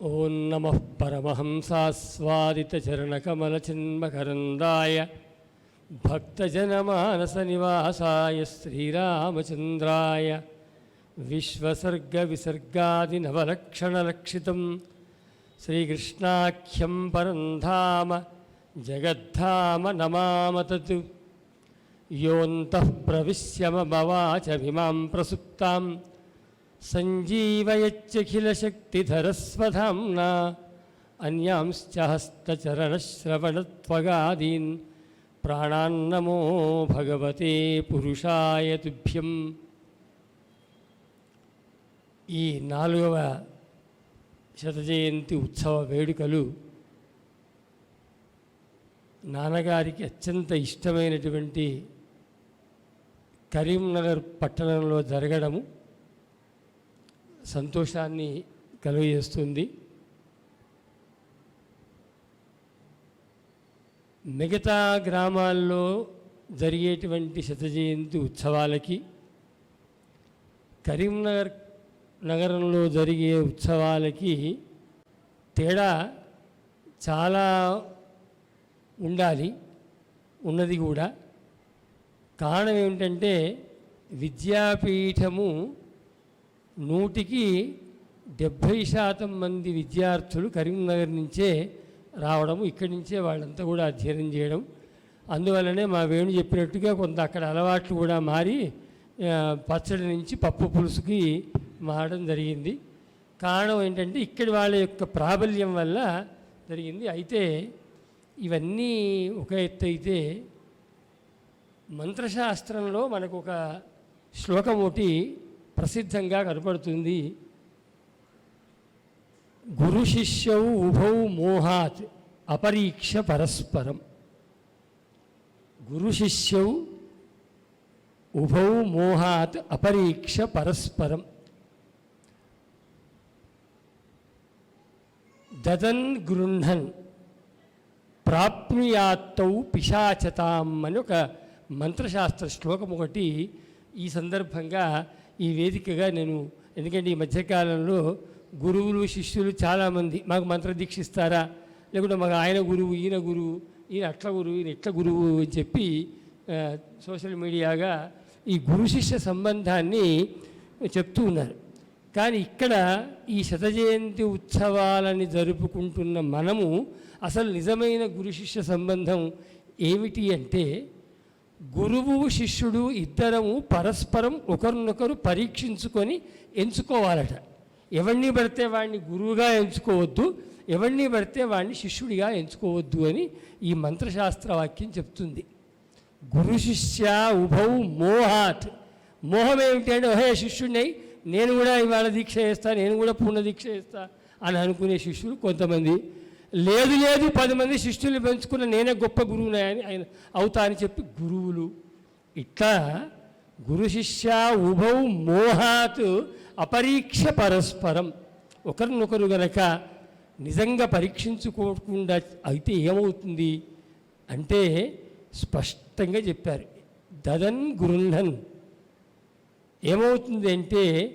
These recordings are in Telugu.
ఓం నమ పరమహంసాస్వాదితచరణకమలచిన్మకరందాయ భక్తజనమానసనివాసాయ శ్రీరామచంద్రాయ విశ్వసర్గవిసర్గాదినవలక్షణలక్షితం శ్రీకృష్ణాఖ్యం పరంధామ జగద్ధామ నమామతత్. యోంతః ప్రవిశ్య మమవాచ ప్రసుప్తాం సంజీవయచ్చఖిలశక్తిధరస్వధాంనా అన్యాంశ్చ హస్తచరణశ్రవణత్వగాదీన్ ప్రాణాన్నమో భగవతే పురుషాయ తుభ్యం. ఈ నాలుగవ శతజయంతి ఉత్సవ వేడుకలు నాన్నగారికి అత్యంత ఇష్టమైనటువంటి కరీంనగర్ పట్టణంలో జరగడము. సంతోషాన్ని కలుగజేస్తుంది. మిగతా గ్రామాల్లో జరిగేటువంటి శత జయంతి ఉత్సవాలకి కరీంనగర్ నగరంలో జరిగే ఉత్సవాలకి తేడా చాలా ఉండాలి ఉన్నది కూడా. కారణం ఏమిటంటే విద్యాపీఠము నూటికి డెబ్భై శాతం మంది విద్యార్థులు కరీంనగర్ నుంచే రావడము ఇక్కడి నుంచే వాళ్ళంతా కూడా అధ్యయనం చేయడం. అందువల్లనే మా వేణు చెప్పినట్టుగా కొంత అక్కడ అలవాట్లు కూడా మారి పచ్చడి నుంచి పప్పు పులుసుకి మారడం జరిగింది. కారణం ఏంటంటే ఇక్కడి వాళ్ళ యొక్క ప్రాబల్యం వల్ల జరిగింది. అయితే ఇవన్నీ ఒక ఎత్తు అయితే మంత్రశాస్త్రంలో మనకు ఒక శ్లోకం ఒకటి ప్రసిద్ధంగా కనపడుతుంది. గురు శిష్యౌ ఉభౌ మోహాత్ అపరీక్ష పరస్పరం. గురు శిష్యౌ ఉభౌ మోహాత్ అపరీక్ష పరస్పరం. దదన్ గృహన్ ప్రాప్నుయాత్తౌ పిశాచతాం అని ఒక మంత్రశాస్త్ర శ్లోకం ఒకటి ఈ సందర్భంగా ఈ వేదికగా నేను ఎందుకంటే ఈ మధ్యకాలంలో గురువులు శిష్యులు చాలామంది మాకు మంత్ర లేకుంటే మాకు ఆయన గురువు ఈయన గురువు ఈయన అట్ల గురువు ఈయన ఇట్ల గురువు అని చెప్పి సోషల్ మీడియాగా ఈ గురు శిష్య సంబంధాన్ని చెప్తూ ఉన్నారు. కానీ ఇక్కడ ఈ శతజయంతి ఉత్సవాలని జరుపుకుంటున్న మనము అసలు నిజమైన గురు శిష్య సంబంధం ఏమిటి అంటే గురువు శిష్యుడు ఇద్దరము పరస్పరం ఒకరినొకరు పరీక్షించుకొని ఎంచుకోవాలట. ఎవరిని పడితే వాడిని గురువుగా ఎంచుకోవద్దు ఎవరిని పడితే వాడిని శిష్యుడిగా ఎంచుకోవద్దు అని ఈ మంత్రశాస్త్ర వాక్యం చెప్తుంది. గురు శిష్య ఉభౌ మోహాత్. మోహం ఏమిటి అంటే ఓహే శిష్యుడినై నేను కూడా ఇవాళ దీక్ష చేస్తా నేను కూడా పూర్ణ దీక్ష చేస్తా అని అనుకునే శిష్యులు కొంతమంది. లేదు లేదు పది మంది శిష్యుల్ని పెంచుకున్న నేనే గొప్ప గురువునే అని ఆయన అవుతా అని చెప్పి గురువులు ఇట్లా గురు శిష్య ఉభౌ మోహాత్ అపరీక్ష పరస్పరం. ఒకరినొకరు గనక నిజంగా పరీక్షించుకోకుండా అయితే ఏమవుతుంది అంటే స్పష్టంగా చెప్పారు. దదన్ గృహన్ ఏమవుతుంది అంటే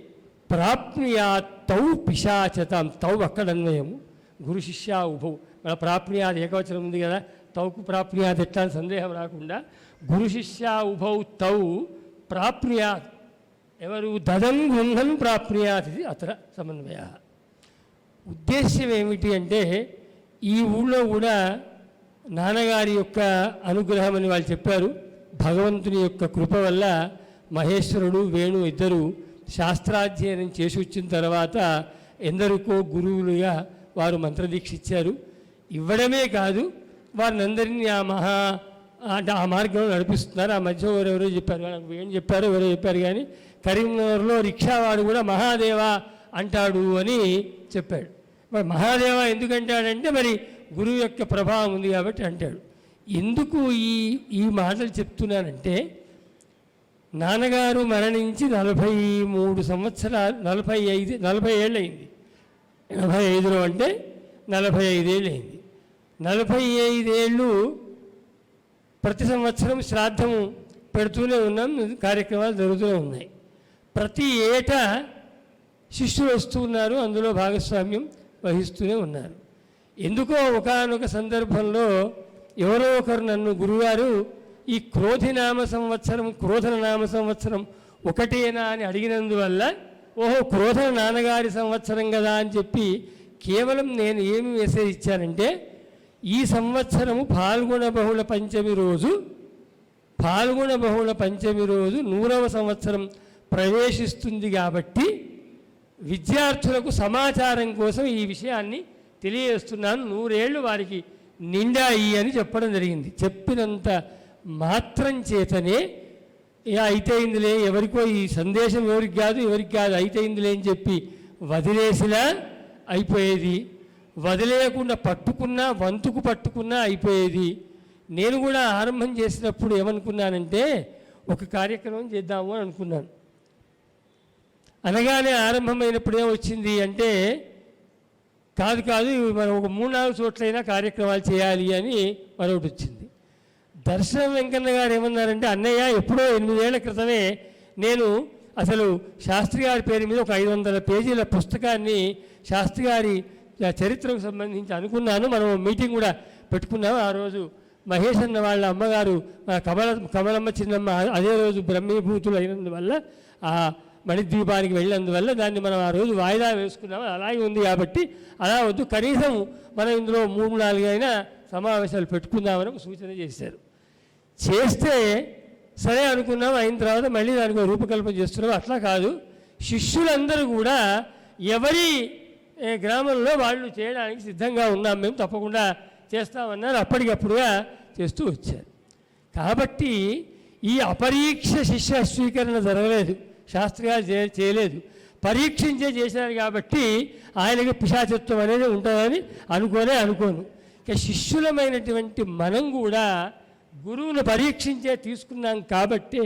ప్రాప్నుయా తౌ పిశాచతాం. తౌ అక్కడ అన్వయము గురు శిష్య ఉభౌ మన ప్రాప్నుయాద్ ఏకవచనం ఉంది కదా తౌకు ప్రాప్నుయాద్ ఎట్లా సందేహం రాకుండా గురు శిష్య ఉభౌ తౌ ప్రాప్నుయాత్. ఎవరు దదం గృహం ప్రాప్నుయాత్ ఇది అతర సమన్వయ. ఉద్దేశ్యం ఏమిటి అంటే ఈ ఊళ్ళో కూడా నాన్నగారి యొక్క అనుగ్రహం అని వాళ్ళు చెప్పారు. భగవంతుని యొక్క కృప వల్ల మహేశ్వరుడు వేణు ఇద్దరు శాస్త్రాధ్యయనం చేసి వచ్చిన తర్వాత ఎందరికో గురువులుగా వారు మంత్రదీక్ష ఇచ్చారు ఇవ్వడమే కాదు వారిని అందరినీ ఆ మహా అంటే ఆ మార్గంలో నడిపిస్తున్నారు. ఆ మధ్య ఎవరెవరో చెప్పారు నాకు వేణు చెప్పారు ఎవరో చెప్పారు కానీ కరీంనగర్లో రిక్షావాడు కూడా మహాదేవ అంటాడు అని చెప్పాడు. మరి మహాదేవ ఎందుకంటాడంటే మరి గురువు యొక్క ప్రభావం ఉంది కాబట్టి అంటాడు. ఎందుకు ఈ ఈ మాటలు చెప్తున్నానంటే నాన్నగారు మరణించి నలభై మూడు సంవత్సరాలు నలభై ఐదు నలభై ఏళ్ళు అయింది ఎనభై ఐదులో అంటే నలభై ఐదేళ్ళు అయింది నలభై ఐదేళ్ళు ప్రతి సంవత్సరం శ్రాద్ధము పెడుతూనే ఉన్నాం కార్యక్రమాలు జరుగుతూనే ఉన్నాయి. ప్రతి ఏటా శిష్యులు వస్తున్నారు అందులో భాగస్వామ్యం వహిస్తూనే ఉన్నారు. ఎందుకో ఒకానొక సందర్భంలో ఎవరో ఒకరు నన్ను గురువారు ఈ క్రోధినామ సంవత్సరం క్రోధన నామ సంవత్సరం ఒకటేనా? అని అడిగినందువల్ల ఓహో క్రోధ నాన్నగారి సంవత్సరం కదా అని చెప్పి కేవలం నేను ఏమి మెసేజ్ ఇచ్చానంటే ఈ సంవత్సరము పాల్గొన బహుళ పంచమి రోజు పాల్గొన బహుళ పంచమి రోజు నూరవ సంవత్సరం ప్రవేశిస్తుంది కాబట్టి విద్యార్థులకు సమాచారం కోసం ఈ విషయాన్ని తెలియజేస్తున్నాను. నూరేళ్ళు వారికి నిండాయి అని చెప్పడం జరిగింది. చెప్పినంత మాత్రం చేతనే ఇక ఇందులే ఎవరికో ఈ సందేశం ఎవరికి కాదు ఎవరికి కాదు అయితేయిందిలే అని చెప్పి వదిలేసినా అయిపోయేది. వదిలేయకుండా పట్టుకున్నా వంతుకు పట్టుకున్నా అయిపోయేది. నేను కూడా ఆరంభం చేసినప్పుడు ఏమనుకున్నానంటే ఒక కార్యక్రమం చేద్దాము అని అనుకున్నాను. అనగానే ఆరంభమైనప్పుడు ఏమొచ్చింది అంటే కాదు కాదు మనం ఒక మూడు నాలుగు చోట్లైనా కార్యక్రమాలు చేయాలి అని మరొకటి వచ్చింది. దర్శనం వెంకన్న గారు ఏమన్నారంటే అన్నయ్య ఎప్పుడో ఎనిమిదేళ్ళ క్రితమే నేను అసలు శాస్త్రి గారి పేరు మీద ఒక ఐదు వందల పేజీల పుస్తకాన్ని శాస్త్రి గారి చరిత్రకు సంబంధించి అనుకున్నాను. మనం మీటింగ్ కూడా పెట్టుకున్నాము ఆ రోజు మహేష్ అన్న వాళ్ళ అమ్మగారు కమల కమలమ్మ చిన్నమ్మ అదే రోజు బ్రహ్మీభూతులు అయినందువల్ల ఆ మణిద్వీపానికి వెళ్ళినందువల్ల దాన్ని మనం ఆ రోజు వాయిదా వేసుకున్నాము అలాగే ఉంది కాబట్టి అలా వద్దు. కనీసం మనం ఇందులో మూడు నాలుగు సమావేశాలు పెట్టుకుందామని ఒక సూచన చేశారు. చేస్తే సరే అనుకున్నాం అయిన తర్వాత మళ్ళీ దానికి రూపకల్పన చేస్తున్నాం. అట్లా కాదు. శిష్యులందరూ కూడా ఎవరి గ్రామంలో వాళ్ళు చేయడానికి సిద్ధంగా ఉన్నాం మేము తప్పకుండా చేస్తామన్నారు. అప్పటికప్పుడుగా చేస్తూ వచ్చారు. కాబట్టి ఈ అపరీక్ష శిష్య స్వీకరణ జరగలేదు. శాస్త్రిగా చే- చేయలేదు. పరీక్షించే చేశారు కాబట్టి ఆయనకి పిశాచత్వం అనేది ఉంటుందని అనుకోనే అనుకోను. ఇక శిష్యులమైనటువంటి మనం కూడా గురువును పరీక్షించే తీసుకున్నాం కాబట్టి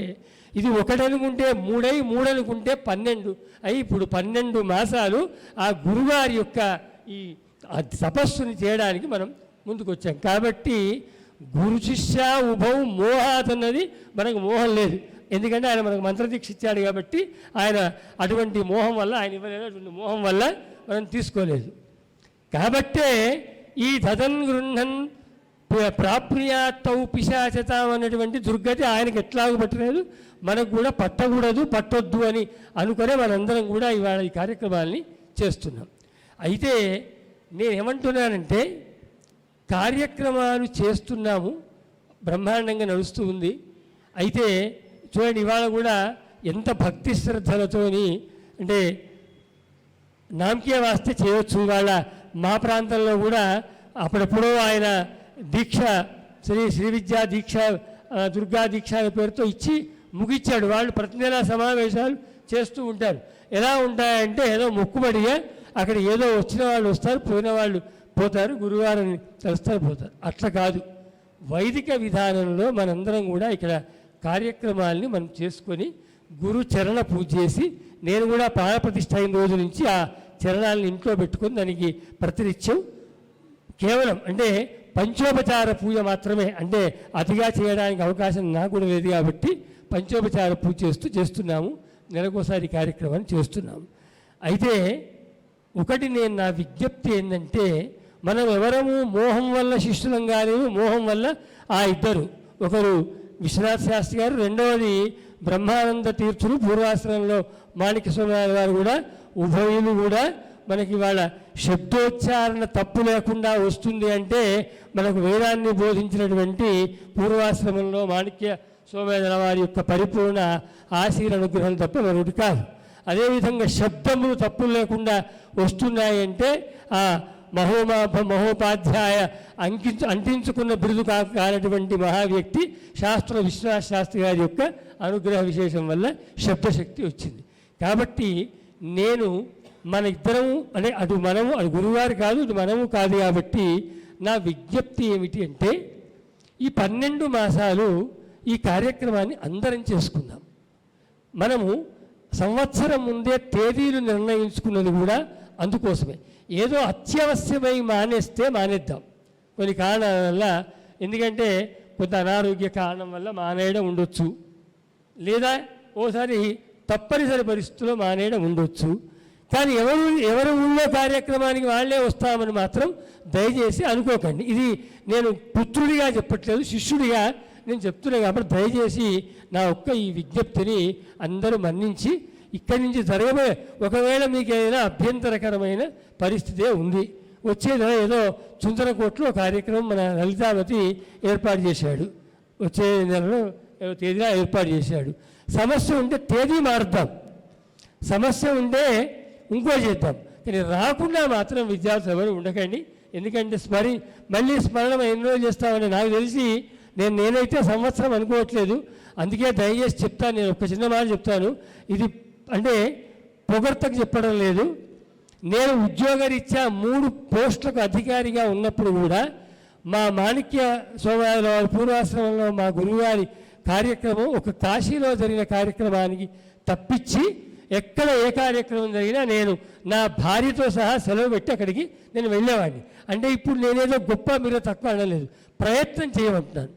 ఇది ఒకటనుకుంటే మూడై మూడనుకుంటే పన్నెండు. అయి ఇప్పుడు పన్నెండు మాసాలు ఆ గురుగారి యొక్క ఈ తపస్సుని చేయడానికి మనం ముందుకు వచ్చాం కాబట్టి గురు శిష్య ఉభౌ మోహాత్ అన్నది మనకు మోహం లేదు. ఎందుకంటే ఆయన మనకు మంత్రదీక్ష ఇచ్చాడు కాబట్టి ఆయన అటువంటి మోహం వల్ల ఆయన ఇవ్వలేనటువంటి మోహం వల్ల మనం తీసుకోలేదు. కాబట్టే ఈ తదన్ గృహన్ ప్రాప్రియాత్తౌ పిశాచతాం అన్నటువంటి దుర్గతి ఆయనకి ఎట్లాగూ పట్టలేదు. మనకు కూడా పట్టకూడదు పట్టొద్దు అని అనుకునే మనందరం కూడా ఇవాళ ఈ కార్యక్రమాల్ని చేస్తున్నాం. అయితే నేను ఏమంటున్నానంటే కార్యక్రమాలు చేస్తున్నాము బ్రహ్మాండంగా నడుస్తూ ఉంది. అయితే చూడండి ఇవాళ కూడా ఎంత భక్తి శ్రద్ధలతోని అంటే నామకే వాస్తే చేయొచ్చు ఇవాళ మా ప్రాంతంలో కూడా అప్పుడెప్పుడో ఆయన దీక్ష శ్రీ శ్రీ విద్యా దీక్ష దుర్గా దీక్ష అనే పేరుతో ఇచ్చి ముగిచ్చాడు. వాళ్ళు ప్రతి నెల సమావేశాలు చేస్తూ ఉంటారు. ఎలా ఉంటాయంటే ఏదో మొక్కుబడిగా అక్కడ ఏదో వచ్చిన వాళ్ళు వస్తారు పోయిన వాళ్ళు పోతారు గురువారం కలుస్తారు పోతారు. అట్లా కాదు. వైదిక విధానంలో మనందరం కూడా ఇక్కడ కార్యక్రమాల్ని మనం చేసుకొని గురు చరణ పూజ చేసి నేను కూడా ప్రాణప్రతిష్ఠ అయిన రోజు నుంచి ఆ చరణాలను ఇంట్లో పెట్టుకొని దానికి ప్రతినిత్యం. కేవలం అంటే పంచోపచార పూజ మాత్రమే అంటే అతిగా చేయడానికి అవకాశం నాకు కూడా లేదు కాబట్టి పంచోపచార పూజ చేస్తూ చేస్తున్నాము. నెలకోసారి కార్యక్రమాన్ని చేస్తున్నాము. అయితే ఒకటి నేను నా విజ్ఞప్తి ఏంటంటే మనం ఎవరము మోహం వల్ల శిష్యులం కాలేము మోహం వల్ల ఆ ఇద్దరు. ఒకరు విశ్వనాథ్ శాస్త్రి గారు రెండవది బ్రహ్మానంద తీర్థులు పూర్వాశ్రమంలో మాణిక స్వామి గారు కూడా ఉభయులు కూడా మనకి వాళ్ళ శబ్దోచ్చారణ తప్పు లేకుండా వస్తుంది అంటే మనకు వేదాన్ని బోధించినటువంటి పూర్వాశ్రమంలో మాణిక్య సోమేదన వారి యొక్క పరిపూర్ణ ఆశీర్ అనుగ్రహం తప్ప మరొకటి కాదు. అదేవిధంగా శబ్దములు తప్పులు లేకుండా వస్తున్నాయంటే ఆ మహోమా మహోపాధ్యాయ అంకించు అంటించుకున్న బిరుదు కా కానటువంటి మహావ్యక్తి శాస్త్ర విశ్వాస శాస్త్రి గారి యొక్క అనుగ్రహ విశేషం వల్ల శబ్దశక్తి వచ్చింది. కాబట్టి నేను మన ఇద్దరము అంటే అది మనము అది గురువుగారు కాదు ఇది మనము కాదు కాబట్టి నా విజ్ఞప్తి ఏమిటి అంటే ఈ పన్నెండు మాసాలు ఈ కార్యక్రమాన్ని అందరం చేసుకుందాం. మనము సంవత్సరం ముందే తేదీలు నిర్ణయించుకున్నది కూడా అందుకోసమే. ఏదో అత్యవశ్యమై మానేస్తే మానేద్దాం. కొన్ని కారణాల వల్ల ఎందుకంటే కొంత అనారోగ్య కారణం వల్ల మానేయడం ఉండొచ్చు. లేదా ఓసారి తప్పనిసరి పరిస్థితుల్లో మానేయడం ఉండొచ్చు. కానీ ఎవరు ఎవరు ఊళ్ళో కార్యక్రమానికి వాళ్ళే వస్తామని మాత్రం దయచేసి అనుకోకండి. ఇది నేను పుత్రుడిగా చెప్పట్లేదు శిష్యుడిగా నేను చెప్తున్నాను కాబట్టి దయచేసి నా ఒక్క ఈ విజ్ఞప్తిని అందరూ మన్నించి ఇక్కడి నుంచి జరగబోయే ఒకవేళ మీకు ఏదైనా అభ్యంతరకరమైన పరిస్థితే ఉంది. వచ్చే నెల ఏదో చుందరకోట్లో కార్యక్రమం మన లలితావతి ఏర్పాటు చేశాడు. వచ్చే నెలలో తేదీగా ఏర్పాటు చేశాడు. సమస్య ఉంటే తేదీ మారుద్దాం. సమస్య ఉంటే ఇంకో చేద్దాం. కానీ రాకుండా మాత్రం విద్యార్థులు ఎవరు ఉండకండి. ఎందుకంటే స్మరి మళ్ళీ స్మరణ ఎన్ని రోజులు చేస్తామని నాకు తెలిసి నేను నేనైతే సంవత్సరం అనుకోవట్లేదు. అందుకే దయచేసి చెప్తాను నేను ఒక చిన్న మాట చెప్తాను. ఇది అంటే పొగర్తకు చెప్పడం లేదు. నేను ఉద్యోగరీత్యా మూడు పోస్టులకు అధికారిగా ఉన్నప్పుడు కూడా మా మాణిక్య సోమవారి పూర్వాశ్రమంలో మా గురువుగారి కార్యక్రమం ఒక కాశీలో జరిగిన కార్యక్రమానికి తప్పించి ఎక్కడ ఏ కార్యక్రమం జరిగినా నేను నా భార్యతో సహా సెలవు పెట్టి అక్కడికి నేను వెళ్ళేవాడిని. అంటే ఇప్పుడు నేనేదో గొప్ప మీరు తక్కువ అనలేదు. ప్రయత్నం చేయమంటున్నాను.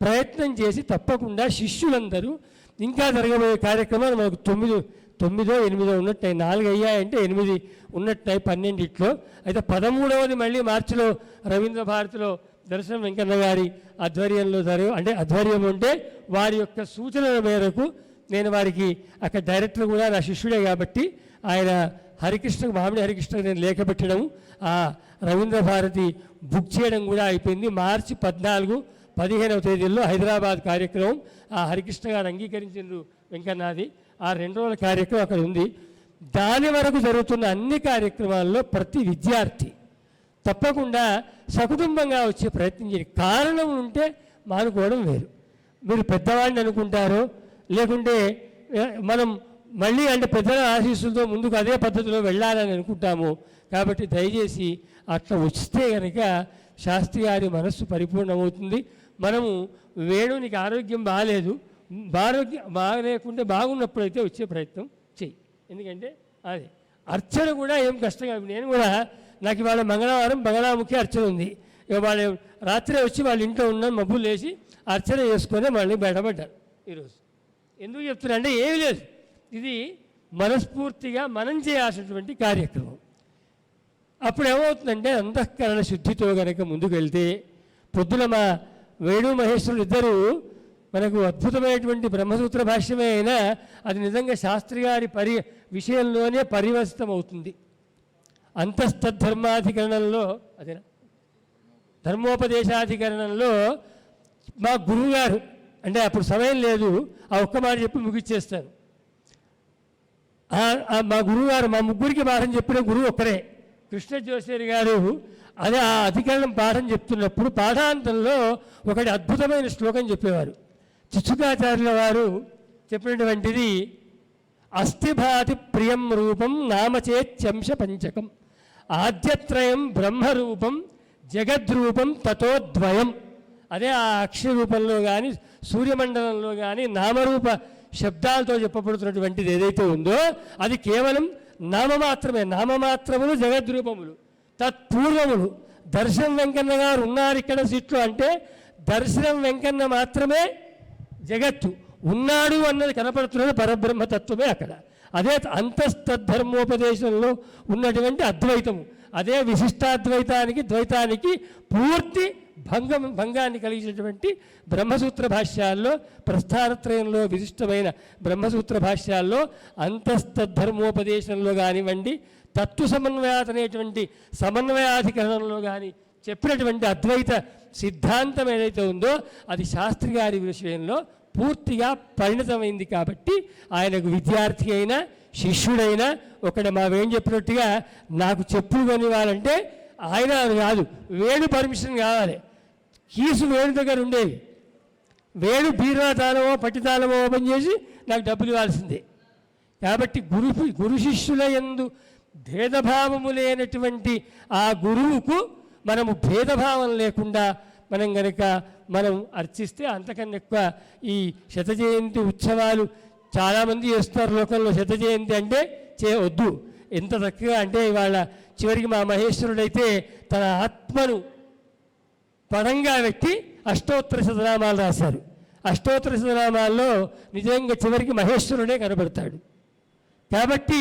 ప్రయత్నం చేసి తప్పకుండా శిష్యులందరూ ఇంకా జరగబోయే కార్యక్రమాలు మనకు తొమ్మిది తొమ్మిదో ఎనిమిదో ఉన్నట్టు నాలుగు అయ్యాయంటే ఎనిమిది ఉన్నట్టాయి పన్నెండిట్లో. అయితే పదమూడవది మళ్ళీ మార్చిలో రవీంద్ర భారతిలో దర్శనం వెంకన్న గారి ఆధ్వర్యంలో జరగ అంటే ఆధ్వర్యం ఉంటే వారి యొక్క సూచనల మేరకు నేను వారికి అక్కడ డైరెక్టర్ కూడా నా శిష్యుడే కాబట్టి ఆయన హరికృష్ణ మామిడి హరికృష్ణ నేను లేఖ పెట్టడం ఆ రవీంద్ర భారతి బుక్ చేయడం కూడా అయిపోయింది. మార్చి పద్నాలుగు పదిహేనవ తేదీల్లో హైదరాబాద్ కార్యక్రమం ఆ హరికృష్ణ గారు అంగీకరించిండ్రు వెంకన్నది. ఆ రెండు రోజుల కార్యక్రమం అక్కడ ఉంది. దాని వరకు జరుగుతున్న అన్ని కార్యక్రమాల్లో ప్రతి విద్యార్థి తప్పకుండా సకుటుంబంగా వచ్చే ప్రయత్నం చేయండి కారణం ఉంటే మానుకోవడం వేరు. మీరు పెద్దవాడిని అనుకుంటారో లేకుంటే మనం మళ్ళీ అంటే పెద్దల ఆశీస్సులతో ముందుకు అదే పద్ధతిలో వెళ్ళాలని అనుకుంటాము. కాబట్టి దయచేసి అట్లా వస్తే కనుక శాస్త్రి గారి మనస్సు పరిపూర్ణమవుతుంది. మనము వేణునికి ఆరోగ్యం బాగాలేదు. ఆరోగ్యం బాగలేకుంటే బాగున్నప్పుడైతే వచ్చే ప్రయత్నం చెయ్యి. ఎందుకంటే అదే అర్చన కూడా ఏం కష్టం కాదు. నేను కూడా నాకు ఇవాళ మంగళవారం బంగళాముఖి అర్చన ఉంది. ఇక వాళ్ళు వచ్చి వాళ్ళ ఇంట్లో ఉన్న మబ్బులు లేచి అర్చన చేసుకొని మళ్ళీ బయటపడ్డారు ఈరోజు. ఎందుకు చెప్తున్నా అంటే ఏమీ లేదు. ఇది మనస్ఫూర్తిగా మనం చేయాల్సినటువంటి కార్యక్రమం. అప్పుడు ఏమవుతుందంటే అంతఃకరణ శుద్ధితో కనుక ముందుకు వెళ్తే పొద్దున మా వేణు మహేశ్వరులు ఇద్దరూ మనకు అద్భుతమైనటువంటి బ్రహ్మసూత్ర భాష్యమే అయినా అది నిజంగా శాస్త్రి గారి పరి విషయంలోనే పరివర్తితం అవుతుంది అంతస్తద్ధర్మాధికరణంలో అదేనా? ధర్మోపదేశాధికరణంలో మా గురువుగారు అంటే అప్పుడు సమయం లేదు. ఆ ఒక్క మాట చెప్పి ముగిచ్చేస్తాను. మా గురువు గారు మా ముగ్గురికి పాఠం చెప్పిన గురువు ఒక్కరే కృష్ణ జోసేరి గారు అదే ఆ అధికరణం పాఠం చెప్తున్నప్పుడు పాఠాంతంలో ఒకటి అద్భుతమైన శ్లోకం చెప్పేవారు. చిచ్చుకాచార్యుల వారు చెప్పినటువంటిది అస్థిభాతి ప్రియం రూపం నామచేత్యంశ పంచకం ఆద్యత్రయం బ్రహ్మరూపం జగద్రూపం తతోద్వయం అదే ఆ అక్షరూపంలో కానీ సూర్యమండలంలో కానీ నామరూప శబ్దాలతో చెప్పబడుతున్నటువంటిది ఏదైతే ఉందో అది కేవలం నామమాత్రమే నామమాత్రములు జగద్రూపములు తత్పూర్వములు. దర్శనం వెంకన్న గారు ఉన్నారు ఇక్కడ సీట్లో అంటే దర్శనం వెంకన్న మాత్రమే జగత్తు. ఉన్నాడు అన్నది కనపడుతున్నది పరబ్రహ్మతత్వమే అక్కడ. అదే అంతస్తద్ధర్మోపదేశంలో ఉన్నటువంటి అద్వైతము. అదే విశిష్టాద్వైతానికి ద్వైతానికి పూర్తి భంగం భంగాన్ని కలిగించినటువంటి బ్రహ్మసూత్ర భాష్యాల్లో ప్రస్థానత్రయంలో విశిష్టమైన బ్రహ్మసూత్ర భాష్యాల్లో అంతస్తద్ధర్మోపదేశంలో కానివ్వండి తత్వ సమన్వయాత అనేటువంటి సమన్వయాధికరణంలో కానీ చెప్పినటువంటి అద్వైత సిద్ధాంతం ఏదైతే ఉందో అది శాస్త్రి గారి విషయంలో పూర్తిగా పరిణతమైంది కాబట్టి ఆయనకు విద్యార్థి అయినా శిష్యుడైనా ఒకడు మా వేణు చెప్పినట్టుగా నాకు చెప్పులు కొనివ్వాలంటే ఆయన కాదు. వేణు పర్మిషన్ కావాలి. కీసు వేణు దగ్గర ఉండేవి. వేణు బీరా తాళమో పట్టి తాళమో ఓపెన్ చేసి నాకు డబ్బులు ఇవ్వాల్సిందే. కాబట్టి గురు గురు శిష్యుల ఎందు భేదభావము లేనటువంటి ఆ గురువుకు మనము భేదభావం లేకుండా మనం గనక మనం అర్చిస్తే అంతకన్నా ఎక్కువ ఈ శత జయంతి ఉత్సవాలు చాలామంది చేస్తున్నారు లోకంలో. శత జయంతి అంటే చేయవద్దు ఎంత చక్కగా అంటే ఇవాళ చివరికి మా మహేశ్వరుడైతే తన ఆత్మను పడంగా పెట్టి అష్టోత్తర శతనామాలు రాశారు. అష్టోత్తర శతనామాల్లో నిజంగా చివరికి మహేశ్వరుడే కనబడతాడు. కాబట్టి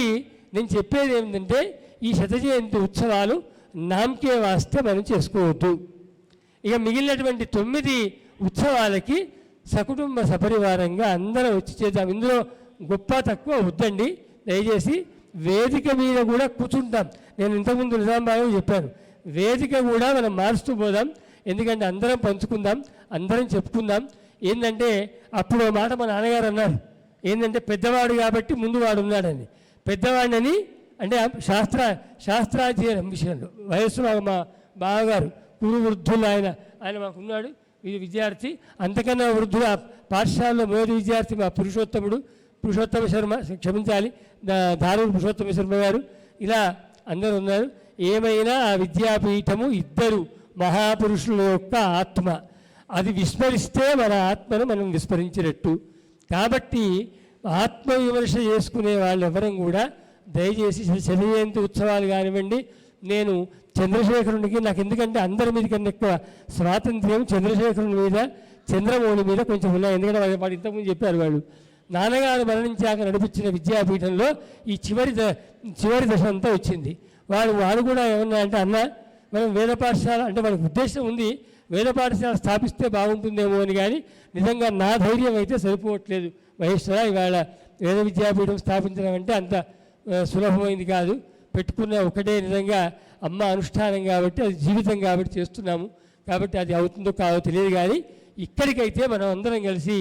నేను చెప్పేది ఏంటంటే ఈ శత జయంతి ఉత్సవాలు నామకే వాస్తే మనం చేసుకోవద్దు. ఇక మిగిలినటువంటి తొమ్మిది ఉత్సవాలకి సకుటుంబ సపరివారంగా అందరం వచ్చి చేద్దాం. ఇందులో గొప్ప తక్కువ వద్దండి. దయచేసి వేదిక మీద కూడా కూర్చుంటాం. నేను ఇంతకుముందు నిజామాబాద్ చెప్పాను. వేదిక కూడా మనం మారుస్తూ పోదాం. ఎందుకంటే అందరం పంచుకుందాం అందరం చెప్పుకుందాం. ఏంటంటే అప్పుడు మాట మా నాన్నగారు అన్నారు. ఏంటంటే పెద్దవాడు కాబట్టి ముందు వాడు ఉన్నాడని. పెద్దవాడిని అంటే శాస్త్ర శాస్త్రాధ్యయనం విషయంలో. వయస్సు మా మా బావగారు గురు వృద్ధులు ఆయన ఆయన మాకున్నాడు ఇది విద్యార్థి. అంతకన్నా వృద్ధుడు ఆ పాఠశాలలో మొదటి విద్యార్థి మా పురుషోత్తముడు. పురుషోత్తమ శర్మ క్షమించాలి. దా- దారుడు పురుషోత్తమ శర్మ గారు. ఇలా అందరు ఉన్నారు ఏమైనా ఆ విద్యాపీఠము ఇద్దరు మహాపురుషుల యొక్క ఆత్మ. అది విస్మరిస్తే మన ఆత్మను మనం విస్మరించినట్టు. కాబట్టి ఆత్మవిమర్శ చేసుకునే వాళ్ళు ఎవరం కూడా దయచేసి శతజయంతి ఉత్సవాలు కానివ్వండి నేను చంద్రశేఖరునికి నాకు ఎందుకంటే అందరి మీద కన్నా ఎక్కువ స్వాతంత్ర్యం చంద్రశేఖరుని మీద చంద్రమౌళి మీద కొంచెం ఉన్నాయి. ఎందుకంటే వాళ్ళు వాడు ఇంతకుముందు చెప్పారు వాళ్ళు. నాన్నగారు మరణించాక నడిపించిన విద్యాపీఠంలో ఈ చివరి చివరి దశ అంతా వచ్చింది. వాడు వాడు కూడా ఏమన్నా అంటే అన్న మనం వేద పాఠశాల అంటే మనకు ఉద్దేశం ఉంది. వేద పాఠశాల స్థాపిస్తే బాగుంటుందేమో అని కానీ నిజంగా నా ధైర్యం అయితే సరిపోవట్లేదు. మహేశ్వర ఇవాళ వేద విద్యాపీఠం స్థాపించడం అంటే అంత సులభమైంది కాదు. పెట్టుకున్న ఒకటే నిజంగా అమ్మ అనుష్ఠానం కాబట్టి అది జీవితం కాబట్టి చేస్తున్నాము. కాబట్టి అది అవుతుందో కాదో తెలియదు కానీ ఇక్కడికైతే మనం అందరం కలిసి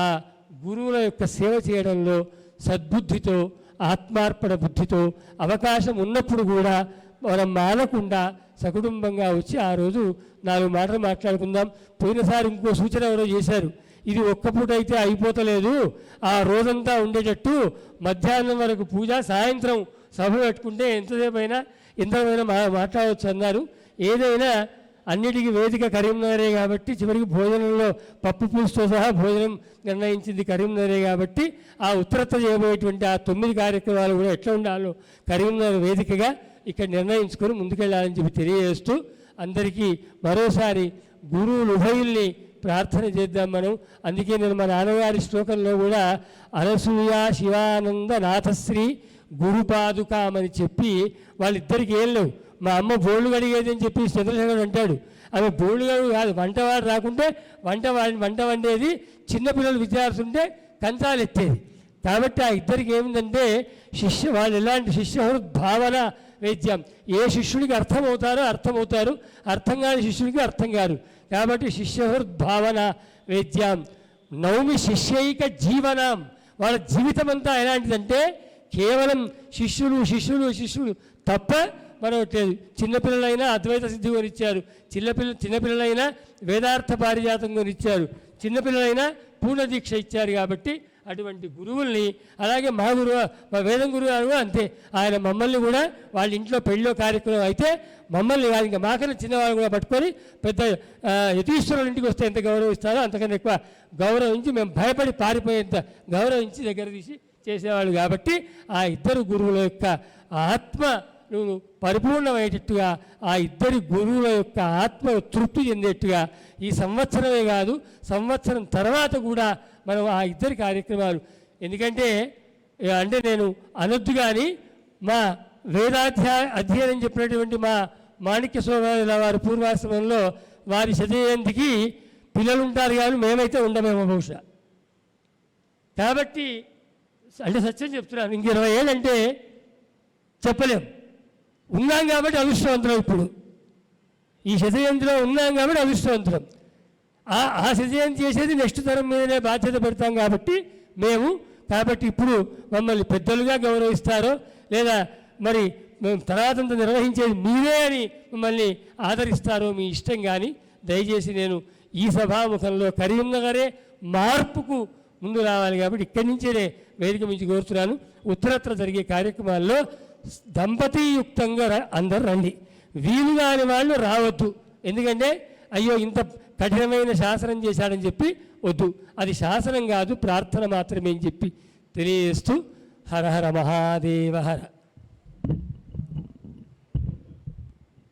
ఆ గురువుల యొక్క సేవ చేయడంలో సద్బుద్ధితో ఆత్మార్పణ బుద్ధితో అవకాశం ఉన్నప్పుడు కూడా మనం మానకుండా సకుటుంబంగా వచ్చి ఆ రోజు నాలుగు మాటలు మాట్లాడుకుందాం. పోయినసారి ఇంకో సూచన ఎవరో చేశారు ఇది ఒక్క పూట అయితే అయిపోతలేదు. ఆ రోజంతా ఉండేటట్టు మధ్యాహ్నం వరకు పూజ సాయంత్రం సభ పెట్టుకుంటే ఎంతసేపు అయినా ఎంతమైనా మా మాట్లాడవచ్చు అన్నారు ఏదైనా అన్నిటికీ వేదిక కరీంనగరే కాబట్టి చివరికి భోజనంలో పప్పు పులుసుతో సహా భోజనం నిర్ణయించింది కరీంనగరే కాబట్టి ఆ ఉత్తరత్త చేయబోయేటువంటి ఆ తొమ్మిది కార్యక్రమాలు కూడా ఎట్లా ఉండాలో కరీంనగర్ వేదికగా ఇక్కడ నిర్ణయించుకొని ముందుకెళ్ళాలని చెప్పి తెలియజేస్తూ అందరికీ మరోసారి గురువులు ఉభయుల్ని ప్రార్థన చేద్దాం మనం. అందుకే నేను మా నాన్నగారి శ్లోకంలో కూడా అనసూయ శివానంద నాథశ్రీ గురుపాదుకామని చెప్పి వాళ్ళిద్దరికి ఏం లేవు. మా అమ్మ బోళ్ళు కడిగేది అని చెప్పి చంద్రశేఖర్ అంటాడు. ఆమె బోళ్ళు కడుగు కాదు వంటవాడు రాకుంటే వంట వంట వండేది చిన్నపిల్లలు విద్యార్థి ఉంటే కంచాలు ఎత్తేది. కాబట్టి ఆ ఇద్దరికి ఏమిటంటే శిష్య వాళ్ళు ఎలాంటి శిష్య భావన వేద్యం. ఏ శిష్యుడికి అర్థమవుతారో అర్థమవుతారు అర్థం కాని శిష్యుడికి అర్థం కాదు. కాబట్టి శిష్యహృద్భావన వైద్యం. నౌమి శిష్యైక జీవనం. వాళ్ళ జీవితం అంతా ఎలాంటిదంటే కేవలం శిష్యులు శిష్యులు శిష్యులు తప్ప మరొకటి లేదు చిన్నపిల్లలైనా అద్వైత సిద్ధి కొనిచ్చారు చిన్నపిల్ల చిన్నపిల్లలైనా వేదార్థ పారిజాతం కొనిచ్చారు చిన్నపిల్లలైనా పూర్ణ దీక్ష ఇచ్చారు కాబట్టి అటువంటి గురువుల్ని అలాగే మా గురువు మా వేదం గురువు గారు కూడా అంతే. ఆయన మమ్మల్ని కూడా వాళ్ళ ఇంట్లో పెళ్ళో కార్యక్రమం అయితే మమ్మల్ని కాదు ఇంకా మాకన్నా చిన్నవాళ్ళు కూడా పట్టుకొని పెద్ద యతీశ్వరుల ఇంటికి వస్తే ఎంత గౌరవిస్తారో అంతకన్నా ఎక్కువ గౌరవించి మేము భయపడి పారిపోయేంత గౌరవించి దగ్గర తీసి చేసేవాళ్ళు కాబట్టి ఆ ఇద్దరు గురువుల యొక్క ఆత్మ నువ్వు పరిపూర్ణమయ్యేటట్టుగా ఆ ఇద్దరి గురువుల యొక్క ఆత్మ తృప్తి చెందేట్టుగా ఈ సంవత్సరమే కాదు సంవత్సరం తర్వాత కూడా మనం ఆ ఇద్దరి కార్యక్రమాలు. ఎందుకంటే అంటే నేను అనొద్దు కానీ మా వేదాధ్యా అధ్యయనం చెప్పినటువంటి మా మాణిక్య సోమరాజుల వారి పూర్వాశ్రమంలో వారి శతజయంతికి పిల్లలు ఉంటారు కానీ మేమైతే ఉండమేమో బహుశా. కాబట్టి అంటే సత్యం చెప్తున్నాను ఇంక ఇరవై ఏళ్ళంటే చెప్పలేం. ఉన్నాం కాబట్టి అదృష్టవంతులం ఇప్పుడు. ఈ శతజయంతిలో ఉన్నాం కాబట్టి అదృష్టవంతులం. ఆ ఆ శతజయంతి చేసేది నెక్స్ట్ తరం మీదనే బాధ్యత పెడతాం కాబట్టి మేము కాబట్టి ఇప్పుడు మమ్మల్ని పెద్దలుగా గౌరవిస్తారో లేదా మరి మేము తర్వాతంత నిర్వహించేది మీరే అని మిమ్మల్ని ఆదరిస్తారో మీ ఇష్టం కానీ దయచేసి నేను ఈ సభాముఖంలో కరీంనగరే మార్పుకు ముందు రావాలి కాబట్టి ఇక్కడి నుంచే వేదిక నుంచి కోరుతున్నాను. ఉత్తరత్ర జరిగే కార్యక్రమాల్లో దంపతీయుక్తంగా ర- అందరు రండి. వీలు కాని వాళ్ళు రావద్దు. ఎందుకంటే అయ్యో ఇంత కఠినమైన శాసనం చేశాడని చెప్పి వద్దు. అది శాసనం కాదు ప్రార్థన మాత్రమే అని చెప్పి తెలియజేస్తూ హర హర మహాదేవ హర.